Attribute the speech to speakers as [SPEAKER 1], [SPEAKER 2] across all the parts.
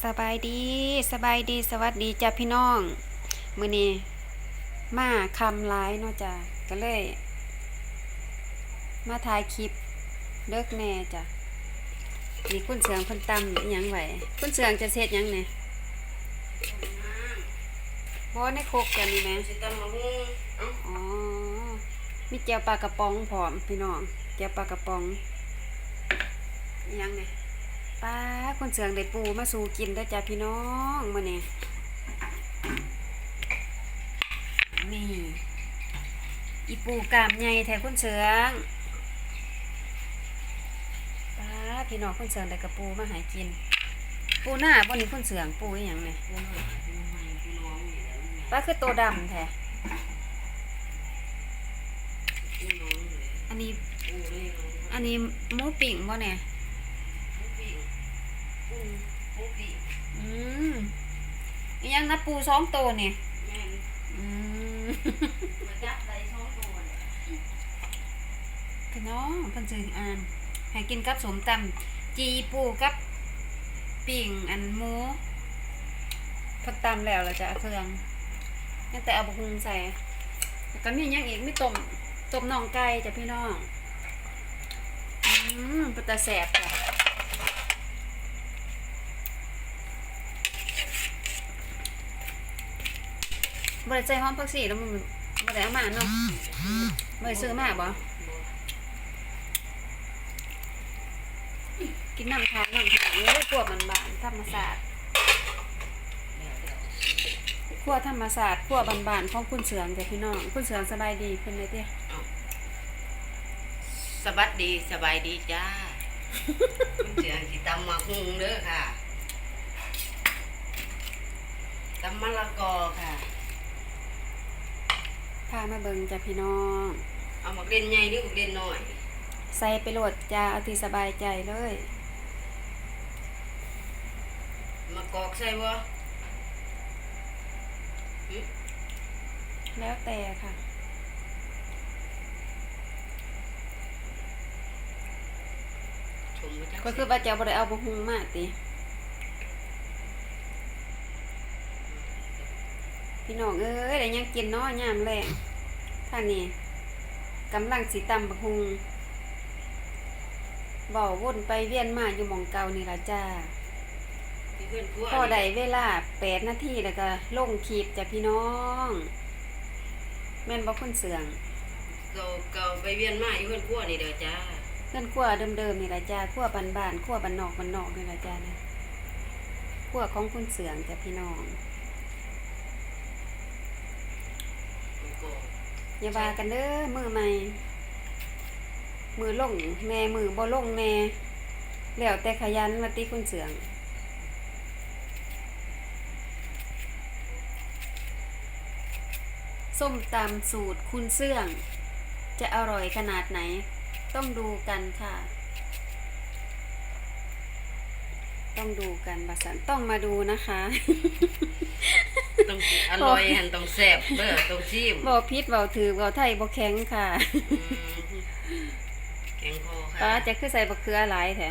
[SPEAKER 1] สบายดีสบายดีสวัสดีจ้าพี่น้อง มือนี้มาคำร้ายเนาะจ้ะก็เลย มาถ่ายคลิปเลิกแน่จ้ะนี่คุณเสืองเพิ่นตำอิหยังไหวคุณเสืองจะเสร็จยังเนี่ยบ่ในโคกกันนี่แหม
[SPEAKER 2] สิตำมะฮุ่งเอ้า
[SPEAKER 1] อ๋อมีแจ่วปลากระป๋องพร้อมพี่น้องแจ่วปลากระป๋องยังเนี่ย ป้าคุณเสืองได้ปูมาสู่กินได้จ้ะพี่น้องมื้อนี้นี่อีปูกามใหญ่แท้คุณเสืองป้าพี่น้องคุณเสืองได้กระปูมาหายกิน ปูหน้าบ่นี้คุณเสืองปูอหยังเนี่ย
[SPEAKER 2] ปูหน่อยปูใหม่ปูน้อง
[SPEAKER 1] ป้าคือตัวดำแท้
[SPEAKER 2] ปูน้องนี่แหละ
[SPEAKER 1] อันนี้
[SPEAKER 2] อง
[SPEAKER 1] อันนี้หมูปิ่งบ่เนี่ย
[SPEAKER 2] ปูปีกปูปูปีก
[SPEAKER 1] อื มอิหยังนะปูสองตัวเนี่ย
[SPEAKER 2] แม่น
[SPEAKER 1] อืม
[SPEAKER 2] มาจับได้สองตัวเนี่ย
[SPEAKER 1] พี่น้องเพิ่นซื้ออ่านให้กินกับสมตำจีปูกับปิ่งอันหมูเพิ่นตำแล้วแล้วจะเอาเครื่องยังแต่เอาบะฮุงใส่แล้วก็มีหยังอีกมีต้มต้มน่องไก่จ้ะพี่น้องอืมเป็นตาแสบจ้ะ บ่ได้ใส่หอมผักชีแล้วมันบ่ได้เอามาเนาะบ่ได้ซื้อมาบ่กินน้ำทานน้ำทานเลยพวกมันบานธรรมศาสตร์
[SPEAKER 2] เดี๋ยวเดี๋ยว
[SPEAKER 1] ขั้วธรรมศาสตร์ขวบานบานๆของคุณเสืองจ้ะพี่น้องคุณเสืองสบายดีเป็นไรเตี้ย
[SPEAKER 2] สวัสดีสบายดีจ้าคุณเสียงสิตำมะฮุ่งเด้อค่ะตำมะละกอค่ะ
[SPEAKER 1] มาเบิ่งจ้ะพี่น้อง
[SPEAKER 2] เอาหมักเด่นใหญ่หรือหมักเด่นน้อย
[SPEAKER 1] ใส่ไปโหลดจ้าเอาที่สบายใจเลย
[SPEAKER 2] มะกอกใส่บ่หึ
[SPEAKER 1] แล้วแต่ค่ะ
[SPEAKER 2] ชมบ่จัก
[SPEAKER 1] ก็คือว่าเจ้าบ่ได้เอาบะฮุงมาติพี่น้องเอ้ยได้หยังกินเนาะยามแรง ท่านนี่กำลังสิตำบะฮุงเว้าวนไปเวียนมาอยู่หม่องเก่านี่ล่ะจ้า
[SPEAKER 2] ที่เพื่อนครัว
[SPEAKER 1] พอได้เวลาแปดนาทีแล้วก็ลงคลิปจ้ะพี่น้อง แม่นบ่คุณเสือง
[SPEAKER 2] เก่าเก่าไปเวียนมาอยู่เพื่อนครัวนี่เด้อจ้า
[SPEAKER 1] เพื่อนขั้วเดิมๆนี่ละจ้าขั้วบานๆขั้วบ้านนอกบ้านนอกนี่ละจ้านะขั้วของคุณเสืองจ้ะพี่น้อง
[SPEAKER 2] มะกอก
[SPEAKER 1] อย่าว่ากันเด้อมือใหม่ มือลงแน่มือบ่ลงแน่แล้วแต่ขยันมาติคุณเสืองส้มตำสูตรคุณเสื่อง จะอร่อยขนาดไหน ต้องดูกันค่ะ ต้องดูกันบัสันต้องมาดูนะคะ
[SPEAKER 2] ต้องอร่อยหันต้องแซ่บเด้อต้องชิม
[SPEAKER 1] บอพิษบอถือบอไทยบอแข็งค่ะ
[SPEAKER 2] อืมแกงคอค่ะ
[SPEAKER 1] ป้าจะคือใส่บะเขือหลายแท้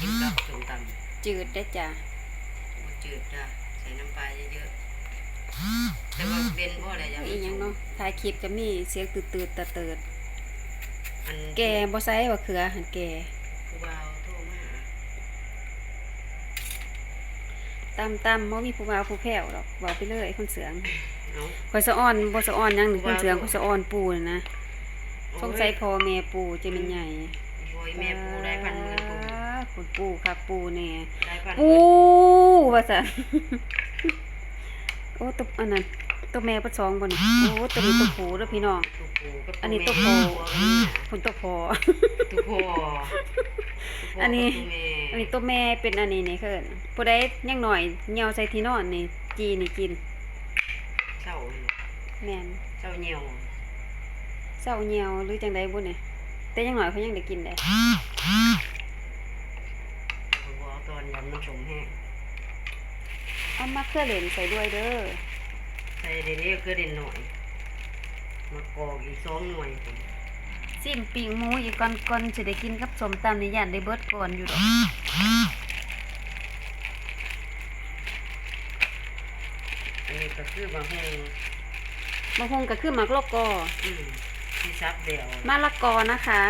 [SPEAKER 2] กินกับส้มตำ
[SPEAKER 1] จืดได้อจ้ะ
[SPEAKER 2] บ่จืดจ้ะใส่น้ำปลาเยอะๆแต่ว่าเด่นพ่ออะไรอย่าง
[SPEAKER 1] อีหยังเนาะถ่ายคลิปก็มีเสียงตืดตืดๆตะเติด
[SPEAKER 2] อัน
[SPEAKER 1] แกบอใส่บะเขือหันแก
[SPEAKER 2] ผู้บ่าวโทรมา
[SPEAKER 1] ตามตามบ่มีผู้ว่าผู้แผ่วหรอกบอกไปเลยคนเสือง
[SPEAKER 2] เนาะ
[SPEAKER 1] คอยสะอ้อนบ่สะอ้อนหยังหนึ่งคนเสืองคอยสะอ้อนปูน่ะนะสงสัยพ่อแม่ปูจะเป็นใหญ่
[SPEAKER 2] โอ้ยแม่ปูได้พันหมื่นปู
[SPEAKER 1] อ่าคุณปูครับปูแน่
[SPEAKER 2] ได้พันห
[SPEAKER 1] ปู
[SPEAKER 2] มื่น
[SPEAKER 1] ว่าซะโอ้ตัวอันนั้น ตัวแม่ประสองบ่นี่โอ้ตัวนี้ตัวผูเด้อพี่น้อง
[SPEAKER 2] ตัวปูกับ
[SPEAKER 1] อันนี้
[SPEAKER 2] แม่
[SPEAKER 1] ตัวโพ
[SPEAKER 2] ตัวแม่
[SPEAKER 1] ผลตัวพอ
[SPEAKER 2] ตัวพ่อ
[SPEAKER 1] อันนี้
[SPEAKER 2] ตัวแม่
[SPEAKER 1] อันนี้ตัวแม่เป็นอันนี้นี่เคินผู้ใดยังหน่อยเหนียวใส่ที่นอนนี่จีนี่กิน
[SPEAKER 2] เศร้า
[SPEAKER 1] แม่น
[SPEAKER 2] เศร้าเหี่ยว
[SPEAKER 1] เศร้าเหนียวหรือจังใดบุนี่แต่ยังหน่อยเขายังได้กินได้
[SPEAKER 2] ผู้บ่าวตอนยำน้ำสมแห้ง
[SPEAKER 1] เอามาเครือเหลนใส่ด้วยเด้อ
[SPEAKER 2] ใส่ได้เล็กก็ได้หน่อย มากรอกอีกสองหน่วยผม
[SPEAKER 1] ซิมปิงหมูอีกก่อนก่อนจะได้กินกับสมตำในย่านได้เบิดก่อนอยู่ดอกอันนี้
[SPEAKER 2] ก็คือมะฮง
[SPEAKER 1] มะฮงก็คือมะกลอกอ
[SPEAKER 2] มที่ซับเดียว
[SPEAKER 1] มะละกอนะคะ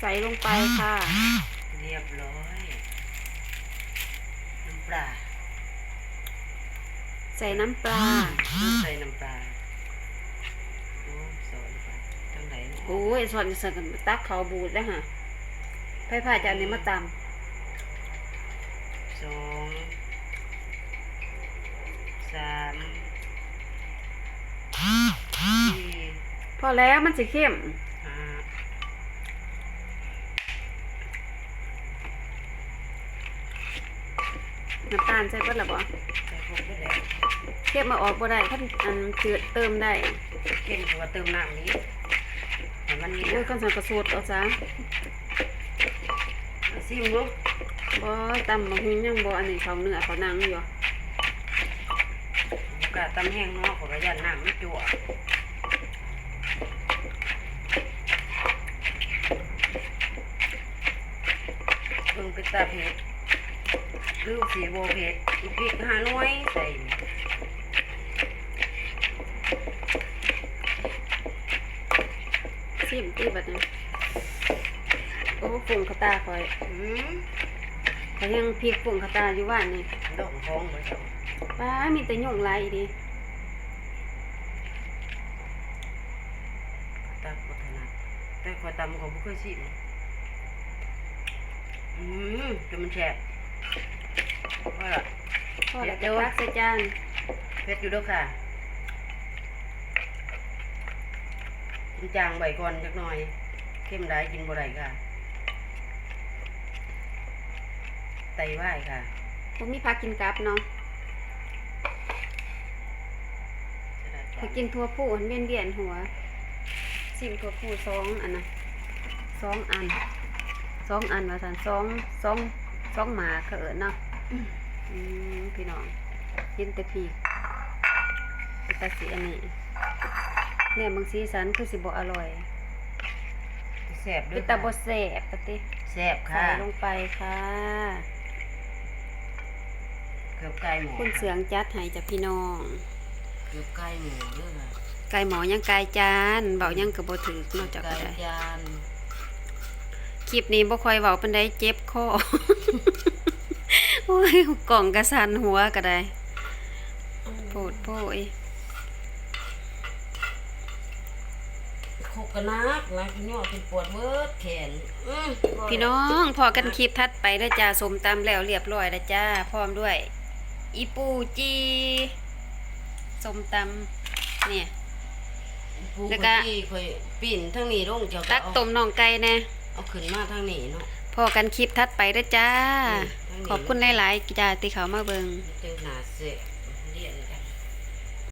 [SPEAKER 1] ใส่ลงไปค่ะ
[SPEAKER 2] เรียบร้อยน้ำปลา
[SPEAKER 1] ใส่น้ำปลา
[SPEAKER 2] ใส่น้ำปลาโอ้สอนไปจังไหนเนาะ
[SPEAKER 1] โอ้ยส่วนเสริมตักเขาบูดแล้วฮะไผ่ผ่าจะอันนี้มาต
[SPEAKER 2] สองสามสี่ำ
[SPEAKER 1] พอแล้วมันสิเข้ม
[SPEAKER 2] ห้า
[SPEAKER 1] น้ำตาลใส่เบิดละบ่
[SPEAKER 2] ใส่พวกนี้แหละ
[SPEAKER 1] เข้มมาออกบ่ได้ถ้าอันจืดเติมได้
[SPEAKER 2] เก่งกว่าเติมน้ำนี้ให้มันมี
[SPEAKER 1] โอ้ย
[SPEAKER 2] น้
[SPEAKER 1] ข้าวสังกระสูดเอาซะำ
[SPEAKER 2] ซิมลูก
[SPEAKER 1] บ่ตำมะฮุงยังบ่อันนี้เขาเนื้อเขาหนังอยู่
[SPEAKER 2] กะตำแห้งเนาะขอกระยันน้ำไม่จั่วเบิ่งเป็นตาเผ็ดหรือสีโบเผ็ดอีกพริกห้าหน่วยใส่
[SPEAKER 1] ซิมตีบัดนี้โอ้ฝุงเขาตาคอย
[SPEAKER 2] อืม
[SPEAKER 1] เขายังพริกฝุงเขาตาอยู่บ้านนี่
[SPEAKER 2] ดอกฟองไปเถอะ
[SPEAKER 1] ป้ามีแต่ยุ่งหลายอีดี
[SPEAKER 2] ตักพัฒนาแต่ขอยตำเขาไม่เคยชิมอืมจนมันแฉะว่าล่ะ
[SPEAKER 1] พอ
[SPEAKER 2] เดี๋ยว
[SPEAKER 1] ตักใส่จาน
[SPEAKER 2] เผ็ดอยู่ด้วยค่ะกิน จางใบก่อนจักหน่อย เข้มได้กินบ่ได้ค่ะ ไตไหวค่ะ
[SPEAKER 1] ผมมีผักกินกับเนาะ
[SPEAKER 2] จะได้
[SPEAKER 1] ถ้ากินทั่วผู้มันเวียนเวียนหัวซิมทั่วผู้สองอันนะสองอันสองอันว่าสันสองสองสองหมาเขินเนาะอืมพี่น้องกินแต่พีกเป็นตาสีอันนี้ เนี่ยบางสีสันคือสิบอร่อย
[SPEAKER 2] แซ่บด้ว
[SPEAKER 1] พิ
[SPEAKER 2] ย
[SPEAKER 1] ตา
[SPEAKER 2] ค่ะ
[SPEAKER 1] บแสบปะติ
[SPEAKER 2] แซ่บ
[SPEAKER 1] ใส่
[SPEAKER 2] ค่ะ
[SPEAKER 1] ลงไปค่ะ
[SPEAKER 2] เกือบไก่หมู
[SPEAKER 1] คุณเสียงจัดให้จากพี่น้อง
[SPEAKER 2] เกือบไก่หมูเด้อค่ะ
[SPEAKER 1] ไก่หมอยังไก่จานเบายังกระบถือนอกจาก
[SPEAKER 2] ไก่
[SPEAKER 1] ก็ได้
[SPEAKER 2] จาน
[SPEAKER 1] คลิปนี้บ่ค่อยเว้าปานใดเจ็บคอ โอ้ยกล่องกระสันหัวก็ได้โปดโพย
[SPEAKER 2] โคกกระนักนักย่อเป็นปวดเบิดแขน
[SPEAKER 1] พี่น้องพอกันคลิปทัดไปเด้อจ้าสมตำแล้วเรียบร้อยแล้วจ้า พร้อมด้วย อีปูจีสมตำเนี่ย
[SPEAKER 2] ผู้
[SPEAKER 1] แล้วก็
[SPEAKER 2] เคยปิ่นทั้งนี้ลงเจ้า
[SPEAKER 1] ตักต้มน่องไก่แน่
[SPEAKER 2] เอาขึ้นมาทางนี้เนาะ
[SPEAKER 1] พอกันคลิปทัดไปเด้อจ้า ขอบคุณหลายๆจ้าที่เขามาเบิง
[SPEAKER 2] มันจึงหนาเสะ